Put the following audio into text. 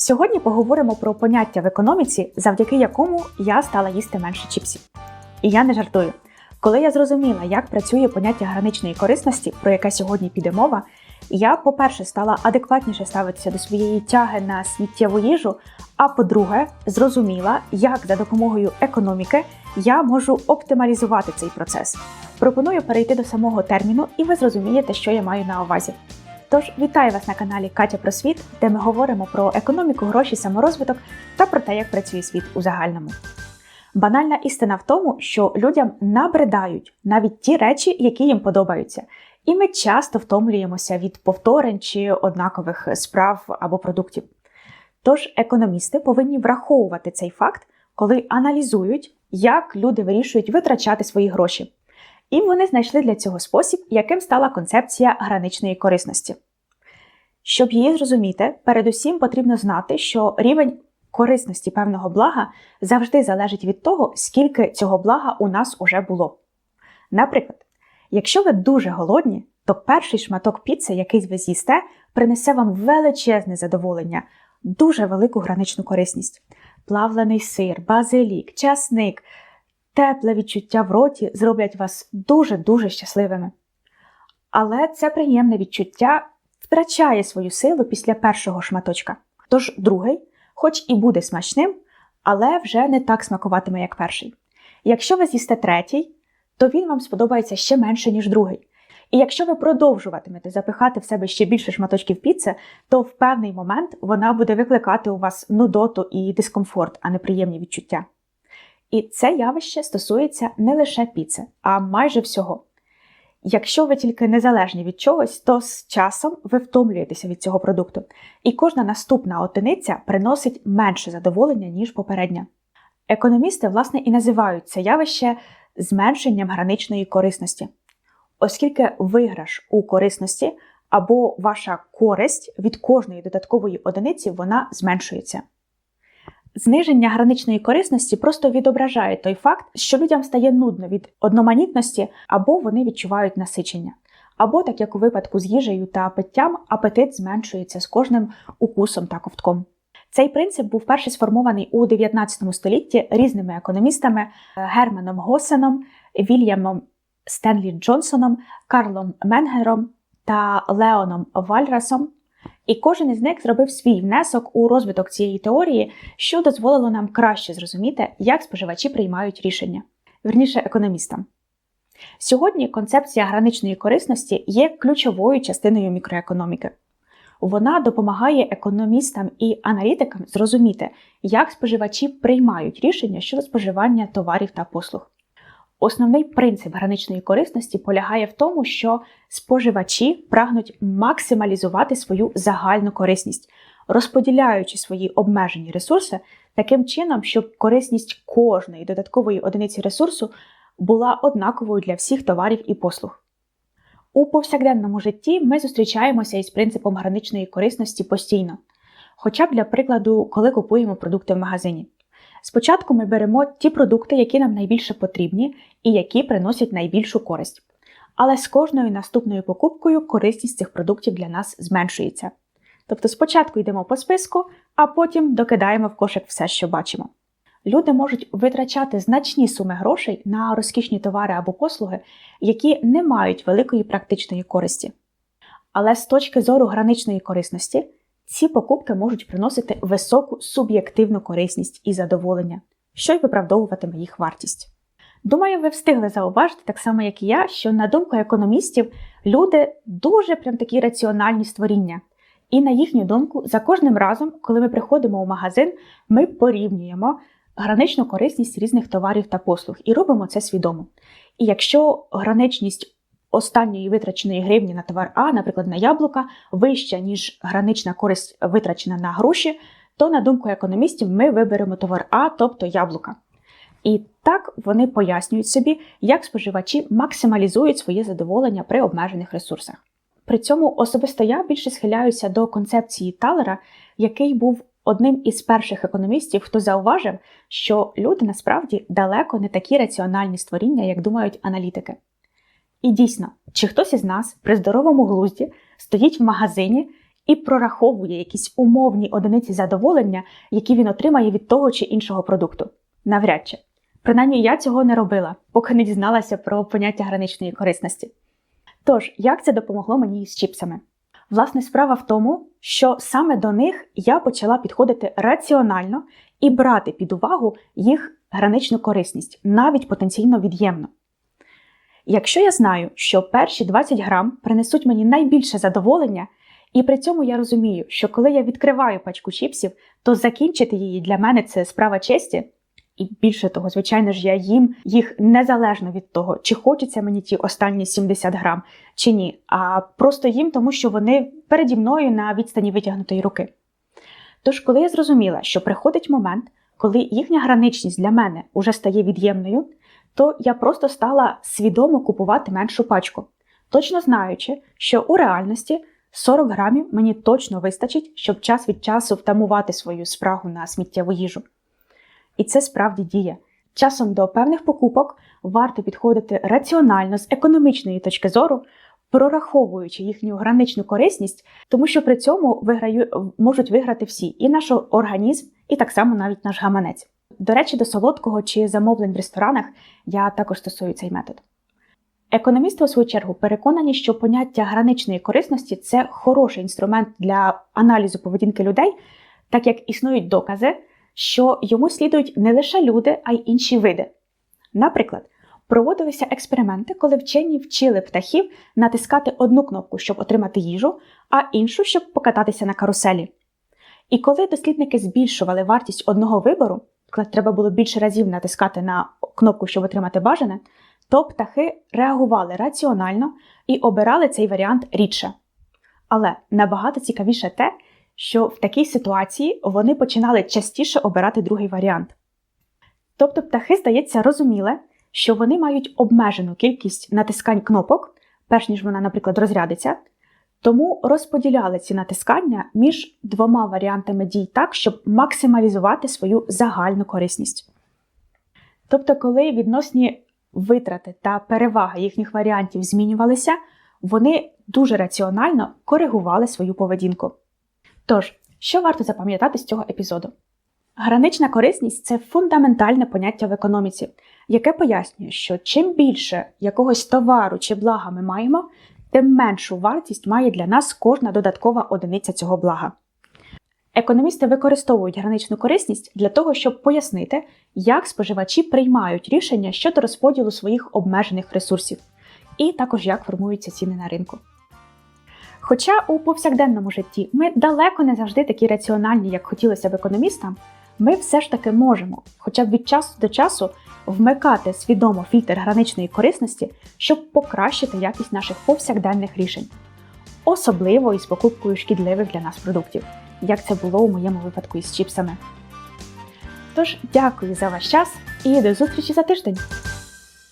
Сьогодні поговоримо про поняття в економіці, завдяки якому я стала їсти менше чіпсів. І я не жартую. Коли я зрозуміла, як працює поняття граничної корисності, про яке сьогодні піде мова, я, по-перше, стала адекватніше ставитися до своєї тяги на сміттєву їжу. А по-друге, зрозуміла, як за допомогою економіки я можу оптималізувати цей процес. Пропоную перейти до самого терміну, і ви зрозумієте, що я маю на увазі. Тож вітаю вас на каналі Катя про світ, де ми говоримо про економіку, гроші, саморозвиток та про те, як працює світ у загальному. Банальна істина в тому, що людям набридають навіть ті речі, які їм подобаються, і ми часто втомлюємося від повторень чи однакових справ або продуктів. Тож економісти повинні враховувати цей факт, коли аналізують, як люди вирішують витрачати свої гроші. І вони знайшли для цього спосіб, яким стала концепція граничної корисності. Щоб її зрозуміти, передусім потрібно знати, що рівень корисності певного блага завжди залежить від того, скільки цього блага у нас уже було. Наприклад, якщо ви дуже голодні, то перший шматок піци, який ви з'їсте, принесе вам величезне задоволення, дуже велику граничну корисність. Плавлений сир, базилік, часник, тепле відчуття в роті зроблять вас дуже-дуже щасливими. Але це приємне відчуття втрачає свою силу після першого шматочка. Тож другий, хоч і буде смачним, але вже не так смакуватиме, як перший. Якщо ви з'їсте третій, то він вам сподобається ще менше, ніж другий. І якщо ви продовжуватимете запихати в себе ще більше шматочків піци, то в певний момент вона буде викликати у вас нудоту і дискомфорт, а не приємні відчуття. І це явище стосується не лише піци, а майже всього. Якщо ви тільки незалежні від чогось, то з часом ви втомлюєтеся від цього продукту, і кожна наступна одиниця приносить менше задоволення, ніж попередня. Економісти, власне, і називають це явище зменшенням граничної корисності, оскільки виграш у корисності або ваша користь від кожної додаткової одиниці вона зменшується. Зниження граничної корисності просто відображає той факт, що людям стає нудно від одноманітності, або вони відчувають насичення. Або, так як у випадку з їжею та питтям, апетит зменшується з кожним укусом та ковтком. Цей принцип був перший сформований у 19 столітті різними економістами Германом Госеном, Вільямом Стенлі Джонсоном, Карлом Менгером та Леоном Вальрасом. І кожен із них зробив свій внесок у розвиток цієї теорії, що дозволило нам краще зрозуміти, як споживачі приймають рішення, верніше економістам. Сьогодні концепція граничної корисності є ключовою частиною мікроекономіки. Вона допомагає економістам і аналітикам зрозуміти, як споживачі приймають рішення щодо споживання товарів та послуг. Основний принцип граничної корисності полягає в тому, що споживачі прагнуть максималізувати свою загальну корисність, розподіляючи свої обмежені ресурси таким чином, щоб корисність кожної додаткової одиниці ресурсу була однаковою для всіх товарів і послуг. У повсякденному житті ми зустрічаємося із принципом граничної корисності постійно, хоча б для прикладу, коли купуємо продукти в магазині. Спочатку ми беремо ті продукти, які нам найбільше потрібні і які приносять найбільшу користь. Але з кожною наступною покупкою корисність цих продуктів для нас зменшується. Тобто спочатку йдемо по списку, а потім докидаємо в кошик все, що бачимо. Люди можуть витрачати значні суми грошей на розкішні товари або послуги, які не мають великої практичної користі. Але з точки зору граничної корисності, ці покупки можуть приносити високу суб'єктивну корисність і задоволення, що й виправдовуватиме їх вартість. Думаю, ви встигли зауважити, так само як і я, що на думку економістів, люди дуже прям такі раціональні створіння. І на їхню думку, за кожним разом, коли ми приходимо у магазин, ми порівнюємо граничну корисність різних товарів та послуг і робимо це свідомо. І якщо граничність останньої витраченої гривні на товар А, наприклад, на яблука, вища, ніж гранична користь витрачена на гроші, то, на думку економістів, ми виберемо товар А, тобто яблука. І так вони пояснюють собі, як споживачі максималізують своє задоволення при обмежених ресурсах. При цьому особисто я більше схиляюся до концепції Талера, який був одним із перших економістів, хто зауважив, що люди насправді далеко не такі раціональні створіння, як думають аналітики. І дійсно, чи хтось із нас при здоровому глузді стоїть в магазині і прораховує якісь умовні одиниці задоволення, які він отримає від того чи іншого продукту. Навряд чи. Принаймні я цього не робила, поки не дізналася про поняття граничної корисності. Тож, як це допомогло мені із чіпсами? Власне, справа в тому, що саме до них я почала підходити раціонально і брати під увагу їх граничну корисність, навіть потенційно від'ємно. Якщо я знаю, що перші 20 грам принесуть мені найбільше задоволення, і при цьому я розумію, що коли я відкриваю пачку чіпсів, то закінчити її для мене це справа честі. І більше того, звичайно ж, я їм їх незалежно від того, чи хочеться мені ті останні 70 грам, чи ні, а просто їм, тому що вони переді мною на відстані витягнутої руки. Тож, коли я зрозуміла, що приходить момент, коли їхня граничність для мене уже стає від'ємною, то я просто стала свідомо купувати меншу пачку, точно знаючи, що у реальності 40 грамів мені точно вистачить, щоб час від часу втамувати свою спрагу на сміттєву їжу. І це справді діє. Часом до певних покупок варто підходити раціонально з економічної точки зору, прораховуючи їхню граничну корисність, тому що при цьому виграю, можуть виграти всі і наш організм, і так само навіть наш гаманець. До речі, до солодкого чи замовлень в ресторанах я також стосую цей метод. Економісти, у свою чергу, переконані, що поняття граничної корисності це хороший інструмент для аналізу поведінки людей, так як існують докази, що йому слідують не лише люди, а й інші види. Наприклад, проводилися експерименти, коли вчені вчили птахів натискати одну кнопку, щоб отримати їжу, а іншу, щоб покататися на каруселі. І коли дослідники збільшували вартість одного вибору, треба було більше разів натискати на кнопку, щоб отримати бажане, то птахи реагували раціонально і обирали цей варіант рідше. Але набагато цікавіше те, що в такій ситуації вони починали частіше обирати другий варіант. Тобто птахи, здається, розуміли, що вони мають обмежену кількість натискань кнопок, перш ніж вона, наприклад, розрядиться, тому розподіляли ці натискання між двома варіантами дій так, щоб максималізувати свою загальну корисність. Тобто, коли відносні витрати та переваги їхніх варіантів змінювалися, вони дуже раціонально коригували свою поведінку. Тож, що варто запам'ятати з цього епізоду? Гранична корисність це фундаментальне поняття в економіці, яке пояснює, що чим більше якогось товару чи блага ми маємо, тим меншу вартість має для нас кожна додаткова одиниця цього блага. Економісти використовують граничну корисність для того, щоб пояснити, як споживачі приймають рішення щодо розподілу своїх обмежених ресурсів, і також як формуються ціни на ринку. Хоча у повсякденному житті ми далеко не завжди такі раціональні, як хотілося б економістам, ми все ж таки можемо, хоча б від часу до часу, вмикати свідомо фільтр граничної корисності, щоб покращити якість наших повсякденних рішень, особливо із покупкою шкідливих для нас продуктів, як це було у моєму випадку із чіпсами. Тож, дякую за ваш час і до зустрічі за тиждень!